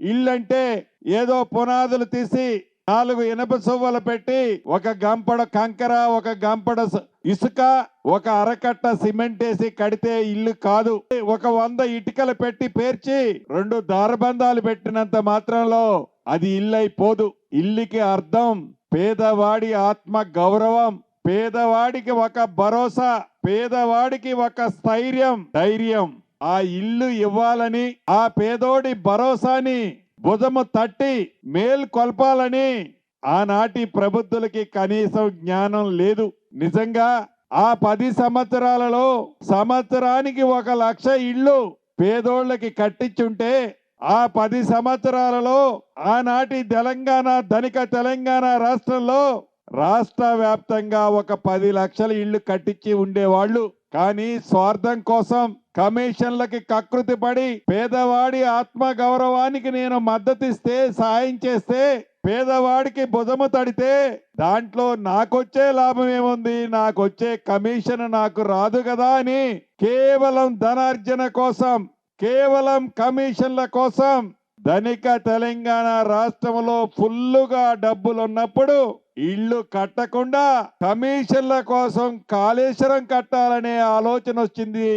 ఇల్లంటే ఏదో పునాదులు తీసి నాలుగు ఇనప సువ్వలు పెట్టి ఒక గంపడ కంకర ఒక గంపడ ఇసుక ఒక అరకట్ట సిమెంట్ వేసి కడితే ఇల్లు కాదు. ఒక వంద ఇటుకలు పెట్టి పేర్చి రెండు దారబంధాలు పెట్టినంత మాత్రంలో అది ఇల్లు అయిపోదు ఇల్లుకి అర్థం పేదవాడి ఆత్మ గౌరవం పేదవాడికి ఒక భరోసా పేదవాడికి ఒక స్థైర్యం. ధైర్యం. ఆ ఇల్లు ఇవ్వాలని ఆ పేదోడి భరోసాని భుజము తట్టి మేల్కొల్పాలని ఆనాటి ప్రబుద్ధులకి కనీసం జ్ఞానం లేదు. నిజంగా ఆ పది సంవత్సరాలలో సంవత్సరానికి ఒక లక్ష ఇళ్ళు పేదోళ్ళకి కట్టించుంటే ఆ పది సంవత్సరాలలో ఆనాటి తెలంగాణ ధనిక తెలంగాణ రాష్ట్రంలో రాష్ట్ర వ్యాప్తంగా ఒక పది లక్షల ఇళ్ళు కట్టించి ఉండేవాళ్ళు. కానీ స్వార్థం కోసం కమిషన్లకి కకృతి పడి పేదవాడి ఆత్మ గౌరవానికి నేను మద్దతిస్తే సాయం చేస్తే పేదవాడికి భుజము తడితే దాంట్లో నాకొచ్చే లాభం ఏముంది? నాకొచ్చే కమిషన్ నాకు రాదు కదా అని కేవలం ధనార్జన కోసం కేవలం కమిషన్ల కోసం ధనిక తెలంగాణ రాష్ట్రంలో ఫుల్లుగా డబ్బులున్నప్పుడు ఇళ్ళు కట్టకుండా కమిషన్ల కోసం కాళేశ్వరం కట్టాలనే ఆలోచన వచ్చింది